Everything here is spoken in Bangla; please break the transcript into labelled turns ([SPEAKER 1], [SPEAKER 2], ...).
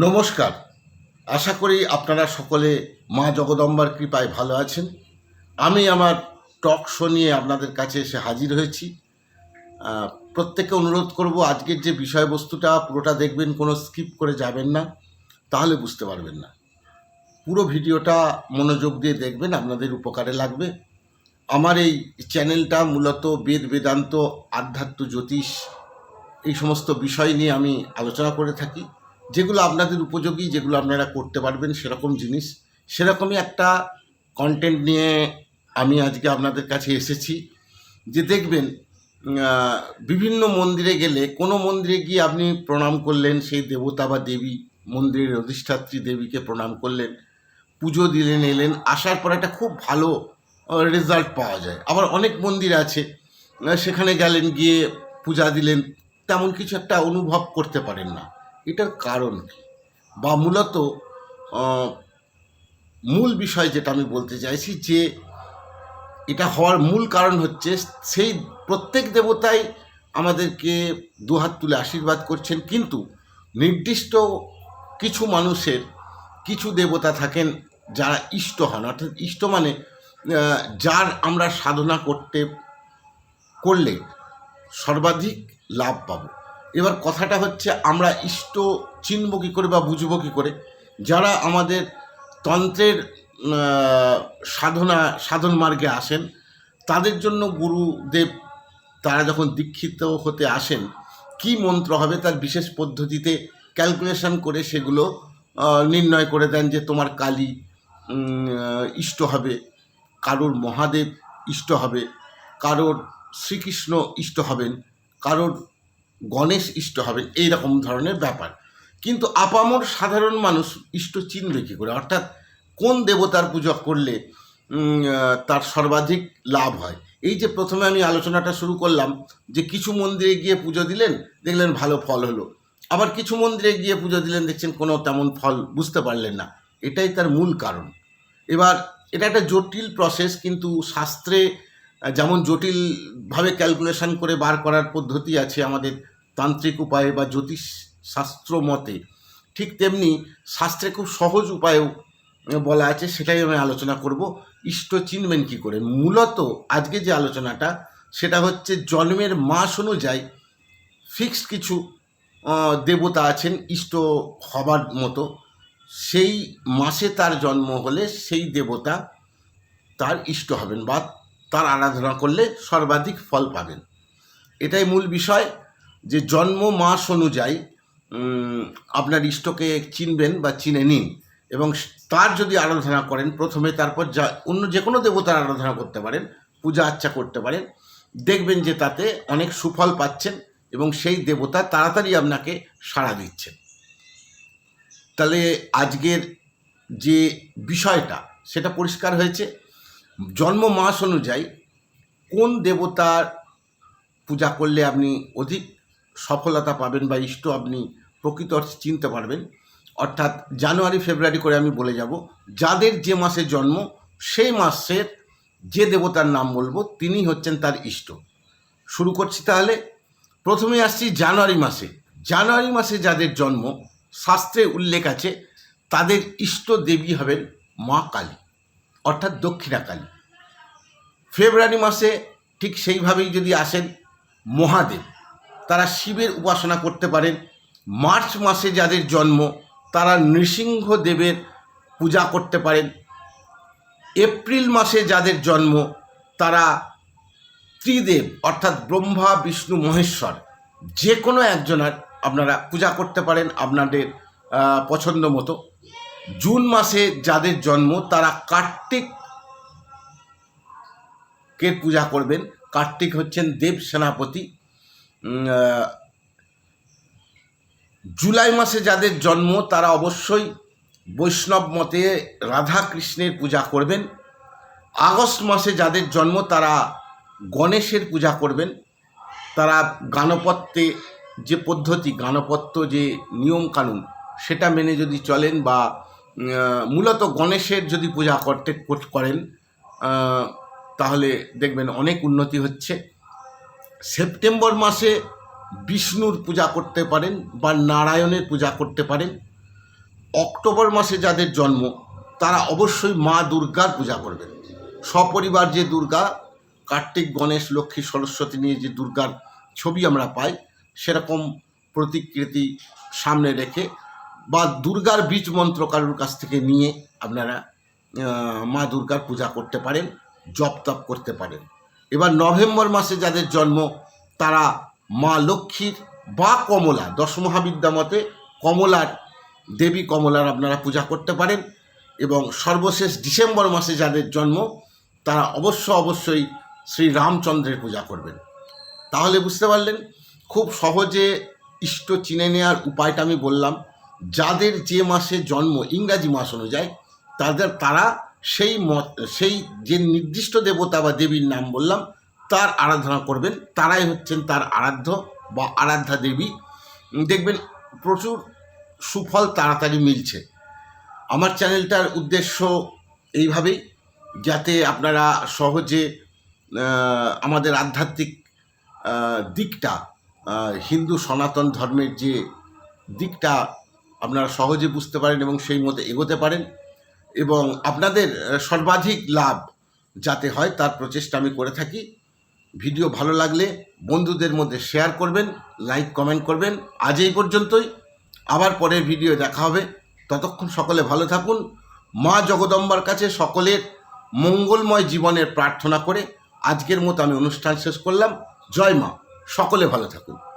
[SPEAKER 1] নমস্কার। আশা করি আপনারা সকলে মা জগদম্বার কৃপায় ভালো আছেন। আমি আমার টক শো নিয়ে আপনাদের কাছে এসে হাজির হয়েছি। প্রত্যেককে অনুরোধ করব, আজকের যে বিষয়বস্তুটা পুরোটা দেখবেন, কোনো স্কিপ করে যাবেন না, তাহলে বুঝতে পারবেন না। পুরো ভিডিওটা মনোযোগ দিয়ে দেখবেন, আপনাদের উপকারে লাগবে। আমার এই চ্যানেলটা মূলত বেদ, বেদান্ত, আধ্যাত্ম, জ্যোতিষ, এই সমস্ত বিষয় নিয়ে আমি আলোচনা করে থাকি। যেগুলো আপনাদের উপযোগী, যেগুলো আপনারা করতে পারবেন, সেরকম জিনিস। সেরকমই একটা কন্টেন্ট নিয়ে আমি আজকে আপনাদের কাছে এসেছি, যে দেখবেন বিভিন্ন মন্দিরে গেলে কোনো মন্দিরে গিয়ে আপনি প্রণাম করলেন, সেই দেবতা বা দেবী, মন্দিরের অধিষ্ঠাত্রী দেবীকে প্রণাম করলেন, পুজো দিলেন, এলেন, আসার পর একটা খুব ভালো রেজাল্ট পাওয়া যায়। আবার অনেক মন্দির আছে সেখানে গেলেন, গিয়ে পূজা দিলেন, তেমন কিছু একটা অনুভব করতে পারেন না। এটার কারণ কি? বা মূলত মূল বিষয় যেটা আমি বলতে চাইছি যে, এটা হওয়ার মূল কারণ হচ্ছে সেই প্রত্যেক দেবতাই আমাদেরকে দুহাত তুলে আশীর্বাদ করছেন। কিন্তু নির্দিষ্ট কিছু মানুষের কিছু দেবতা থাকেন যারা ইষ্ট হন। অর্থাৎ ইষ্ট মানে যার আমরা সাধনা করতে, করলে সর্বাধিক লাভ পাবো। এবার কথাটা হচ্ছে আমরা ইষ্ট চিনব কী করে বা বুঝব কী করে? যারা আমাদের তন্ত্রের সাধনা, সাধন মার্গে আসেন, তাদের জন্য গুরুদেব তারা যখন দীক্ষিত হতে আসেন, কি মন্ত্র হবে তার বিশেষ পদ্ধতিতে ক্যালকুলেশন করে সেগুলো নির্ণয় করে দেন যে তোমার কালী ইষ্ট হবে, কারোর মহাদেব ইষ্ট হবে, কারোর শ্রীকৃষ্ণ ইষ্ট হবেন, কারোর গণেশ ইষ্ট হবে এই রকম ধরনের ব্যাপার। কিন্তু আপামর সাধারণ মানুষ ইষ্ট চিনবে কী করে? অর্থাৎ কোন দেবতার পূজা করলে তার সর্বাধিক লাভ হয়? এই যে প্রথমে আমি আলোচনাটা শুরু করলাম যে কিছু মন্দিরে গিয়ে পুজো দিলেন, দেখলেন ভালো ফল হলো। আবার কিছু মন্দিরে গিয়ে পুজো দিলেন, দেখছেন কোনো তেমন ফল বুঝতে পারলেন না। এটাই তার মূল কারণ। এবার, এটা একটা জটিল প্রসেস কিন্তু শাস্ত্রে যেমন জটিলভাবে ক্যালকুলেশন করে বার করার পদ্ধতি আছে আমাদের তান্ত্রিক উপায়ে বা জ্যোতিষ শাস্ত্র মতে ঠিক তেমনি শাস্ত্রে খুব সহজ উপায়েও বলা আছে, সেটাই আমি আলোচনা করব। ইষ্ট চিনবেন কী করে? মূলত আজকে যে আলোচনাটা, সেটা হচ্ছে জন্মের মাস অনুযায়ী ফিক্সড কিছু দেবতা আছেন, ইষ্ট হবার মতো। সেই মাসে তার জন্ম হলে সেই দেবতা তার ইষ্ট হবেন বা তার আরাধনা করলে সর্বাধিক ফল পাবেন। এটাই মূল বিষয়। যে জন্ম মাস অনুযায়ী আপনার ইষ্টকে চিনবেন বা চিনে নিন এবং তার যদি আরাধনা করেন, প্রথমে তারপর যা অন্য যে কোনো দেবতার আরাধনা করতে পারেন, পূজা আর্চা করতে পারেন, দেখবেন যে তাতে অনেক সুফল পাচ্ছেন এবং সেই দেবতা তাড়াতাড়ি আপনাকে সাড়া দিচ্ছেন। তাহলে আজকের যে বিষয়টা, সেটা পরিষ্কার হয়েছে। জন্ম মাস অনুযায়ী কোন দেবতার পূজা করলে আপনি অধিক সফলতা পাবেন বা ইষ্ট আপনি প্রকৃত অর্থে চিনতে পারবেন। অর্থাৎ জানুয়ারি, ফেব্রুয়ারি করে আমি বলে যাব, যাদের যে মাসে জন্ম, সেই মাসের যে দেবতার নাম বলব, তিনি হচ্ছেন তার ইষ্ট। শুরু করছি তাহলে। প্রথমে আসছি জানুয়ারি মাসে। জানুয়ারি মাসে যাদের জন্ম, শাস্ত্রে উল্লেখ আছে, তাদের ইষ্ট দেবী হবেন মা কালী, অর্থাৎ দক্ষিণা কালী। ফেব্রুয়ারি মাসে ঠিক সেইভাবেই যদি আসেন মহাদেব তারা শিবের উপাসনা করতে পারেন। মার্চ মাসে যাদের জন্ম, তারা নৃসিংহ দেবের পূজা করতে পারেন। এপ্রিল মাসে যাদের জন্ম, তারা ত্রিদেব, অর্থাৎ ব্রহ্মা, বিষ্ণু, মহেশ্বর যে কোনো একজনের আপনারা পূজা করতে পারেন আপনাদের পছন্দ মতো। জুন মাসে যাদের জন্ম, তারা কার্তিক কে পূজা করবেন। কার্তিক হচ্ছেন দেব সেনাপতি। জুলাই মাসে যাদের জন্ম, তারা অবশ্যই বৈষ্ণব মতে রাধা কৃষ্ণের পূজা করবেন। আগস্ট মাসে যাদের জন্ম, তারা গণেশের পূজা করবেন। তারা গানপত্যে যে পদ্ধতি, গানপত্য যে নিয়ম কানুন সেটা মেনে যদি চলেন বা মূলত গণেশের যদি পূজা করতে করেন তাহলে দেখবেন অনেক উন্নতি হচ্ছে। সেপ্টেম্বর মাসে বিষ্ণুর পূজা করতে পারেন বা নারায়ণের পূজা করতে পারেন। অক্টোবর মাসে যাদের জন্ম, তারা অবশ্যই মা দুর্গার পূজা করবেন। সপরিবার যে দুর্গা, কার্তিক, গণেশ, লক্ষ্মী, সরস্বতী নিয়ে যে দুর্গার ছবি আমরা পাই, সেরকম প্রতিকৃতি সামনে রেখে বা দুর্গার বীজ মন্ত্র কারোর কাছ থেকে নিয়ে আপনারা মা দুর্গার পূজা করতে পারেন, জপ তপ করতে পারেন। এবার নভেম্বর মাসে যাদের জন্ম, তারা মা লক্ষ্মীর বা কমলা দশমহাবিদ্যা মতে কমলার দেবী কমলার আপনারা পূজা করতে পারেন এবং সর্বশেষ ডিসেম্বর মাসে যাদের জন্ম, তারা অবশ্য অবশ্যই শ্রী রামচন্দ্রের পূজা করবেন। তাহলে বুঝতে পারলেন, খুব সহজে ইষ্ট চিনে নেওয়ার উপায়টা আমি বললাম। যাদের যে মাসে জন্ম, ইংরাজি মাস অনুযায়ী, তাদের, তারা সেই মত, সেই যে নির্দিষ্ট দেবতা বা দেবীর নাম বললাম, তার আরাধনা করবেন। তারাই হচ্ছেন তার আরাধ্য বা আরাধ্যা দেবী। দেখবেন প্রচুর সুফল তাড়াতাড়ি মিলছে। আমার চ্যানেলটার উদ্দেশ্য এইভাবেই, যাতে আপনারা সহজে আমাদের আধ্যাত্মিক দিকটা হিন্দু সনাতন ধর্মের যে দিকটা আপনারা সহজে বুঝতে পারেন এবং সেই মতো এগোতে পারেন। এবং আপনাদের সর্বাধিক লাভ যাতে হয় তার প্রচেষ্টা আমি করে থাকি। ভিডিও ভালো লাগলে বন্ধুদের মধ্যে শেয়ার করবেন লাইক কমেন্ট করবেন। আজ এই পর্যন্তই। আবার পরের ভিডিও দেখা হবে। ততক্ষণ সকলে ভালো থাকুন। মা জগদম্বার কাছে সকলের মঙ্গলময় জীবনের প্রার্থনা করে আজকের মতো আমি অনুষ্ঠান শেষ করলাম। জয় মা। সকলে ভালো থাকুন।